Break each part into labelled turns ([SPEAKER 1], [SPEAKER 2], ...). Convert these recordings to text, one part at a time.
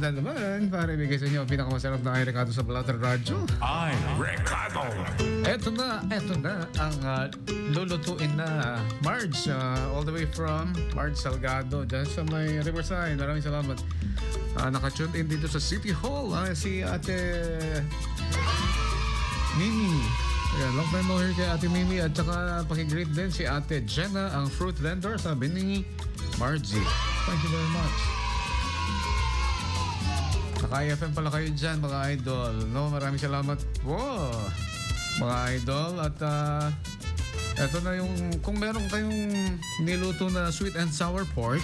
[SPEAKER 1] Na naman, para ibigay sa inyo ang pinakamasarap na Recado sa Blatter Radio.
[SPEAKER 2] Ay, Ricardo!
[SPEAKER 1] Eto na, eto na ang uh, lulutuin na Marge, uh, all the way from Marge Salgado, dyan sa may Riverside. Maraming salamat. Uh, nakatune in dito sa City Hall, ah, si Ate Mimi. Ayan, long time no here kay Ate Mimi at saka pakigreet din si Ate Jenna, ang fruit vendor, sabi ni Margie. Thank you very much. Naka-IFM pala kayo dyan, mga idol. No, maraming salamat po, mga idol. At ah, eto na yung, kung meron kayong niluto na sweet and sour pork,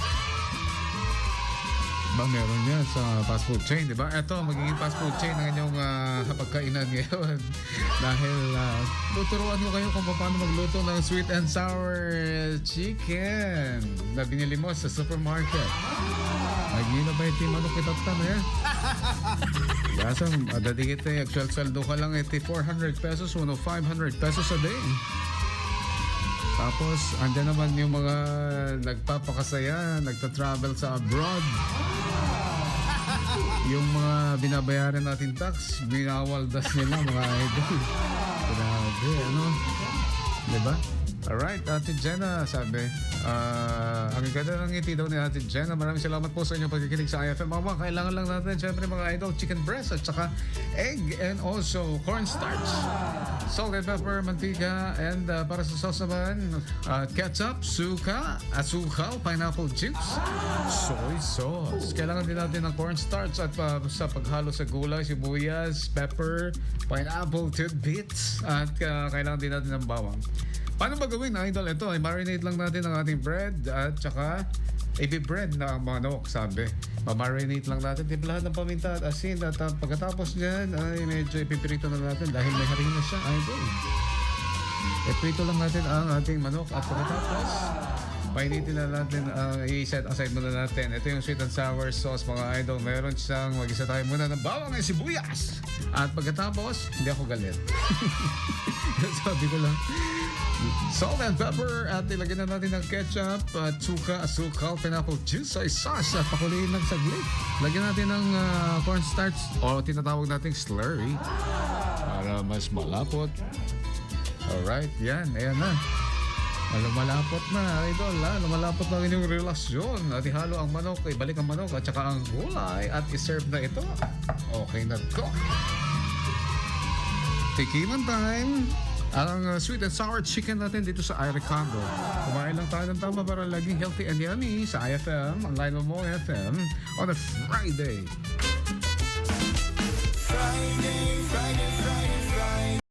[SPEAKER 1] ba meron yan sa fast food chain, di ba? Ito, magiging fast food chain ang inyong ah, pagkainan ngayon. Dahil uh, tuturuan ko kayo kung paano magluto ng sweet and sour chicken na binili mo sa supermarket. Nagino ba yung manok kitapta na yan? Yasang, adadigit eh, actual-saldo ka lang eh, 400 pesos, uno 500 pesos a day. Tapos, andyan naman yung mga nagpapakasaya, nagta-travel sa abroad. Yung mga binabayaran natin tax, binawaldas nila mga idol. Grabe, ano? Diba? Alright, Ate Jenna, sabi. Ah, ang ganda ng ngiti daw ni Ate Jenna. Maraming salamat po sa inyong pagkikinig sa IFM. Mama, kailangan lang natin, syempre mga idol, chicken breast at saka egg and also cornstarch. Salt and pepper, mantika, and ah, para sa sauce naman, ah, ketchup, suka, asukal, pineapple juice, soy sauce. Kailangan din natin ng cornstarch at ah, sa paghalo sa gulay, sibuyas, pepper, pineapple, tidbits, at ah, kailangan din natin ng bawang. Paano ba gawin, idol? Ito, ay marinate lang natin ang ating bread at saka ebi bread na manok, sabi. Ma-marinate lang natin, timplahan ng paminta at asin at ah, pagkatapos niyan ay medyo ipipirito na natin dahil may harina siya, idol. Iprito lang natin ang ating manok at pagkatapos painitin na natin ang i-set aside muna natin. Ito yung sweet and sour sauce mga idol. Meron siyang mag-isa tayo muna ng bawang at sibuyas. At pagkatapos, hindi ako galit. Sabi ko lang, Salt and pepper at ilagyan na natin ng ketchup, at suka, asukal, pineapple juice, soy sauce at pakuliin ng saglit. Lagyan natin ng ah, cornstarch o tinatawag nating slurry para mas malapot. Alright, yan, ayan na. Lumalapot na, idol ha. Lumalapot na ang inyong relasyon. At ihalo ang manok, ibalik ang manok at saka ang gulay at iserve na ito. Okay na to. Tikiman time. Ang uh, sweet and sour chicken natin dito sa Iricando. Kumain lang tayo ng tama para laging healthy and yummy sa IFM, ang Lionel Mo FM, on a Friday. Friday.